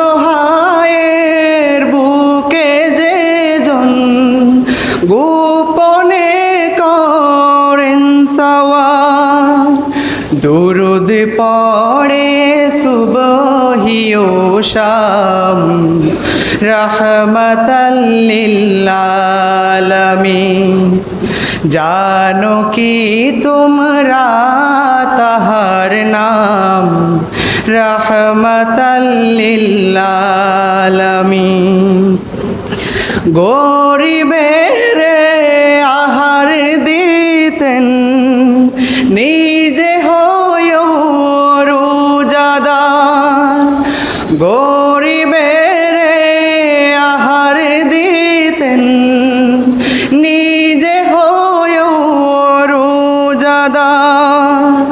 অসহায়ের বুকে যে জন গোপনে করেন সাওয়া দুরুদ পড়ে সুবহিও শাম জানো কি তোমরা তাহার নাম? রহমতাল্লিল্লালামিন গরিবের রোজাদার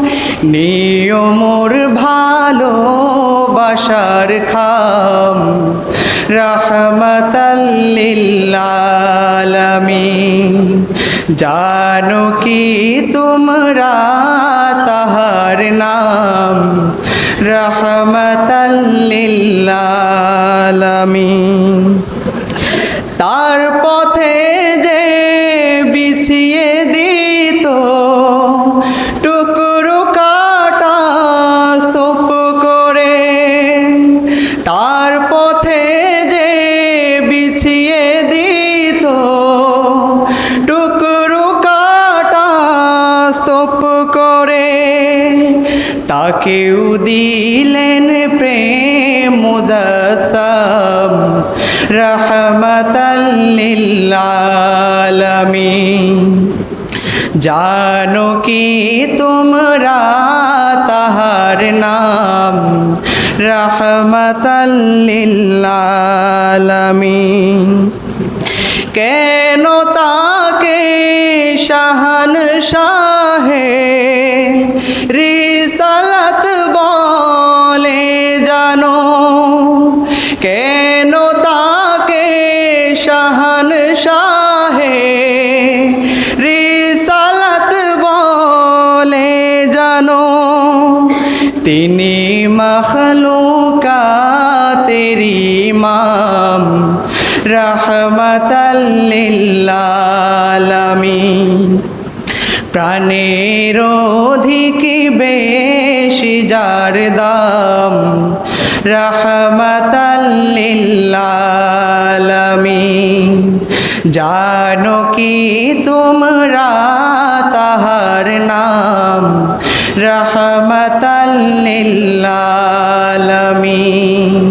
নিয়মর ভালো বাসার খাম রহমতাল্লিল্লালামিন জানো কি তোমরা তাহার নাম রহমতাল্লিল্লালামিন তাকেও দিলেন প্রেম মুজাসম রহমতাল্লিল্লালামিন জানো কি তোমরা তাহার নাম? রহমতাল্লিল্লালামিন কেন তাকে শাহান শাহে কেন তাকে শাহান শাহে রিসালাত বলে জানো? তিনি মখলুকা তেরি মাম রহমতাল্লিল্লালামিন প্রাণের অধিক বেশি যার দাম রহমতাল্লিল্লালামিন জানো কি তোমরা তাহার নাম রহমতাল্লিল্লালামিন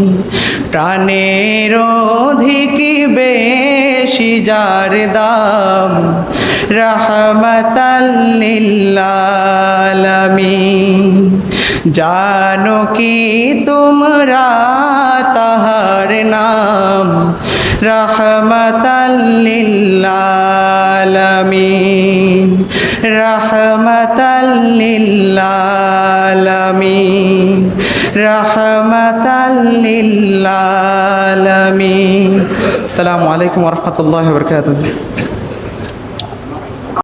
প্রাণের অধিক বেশি যার দাম রহমতাল্লিল্লালামিন জানো কি তোমরা তাহার নাম? রহমতাল্লিল্লালামিন। রহমতাল্লিল্লালামিন। রহমতাল্লিল্লালামিন। আসসালামু আলাইকুম ওরহমতুল্লাহ বরকাতুহ।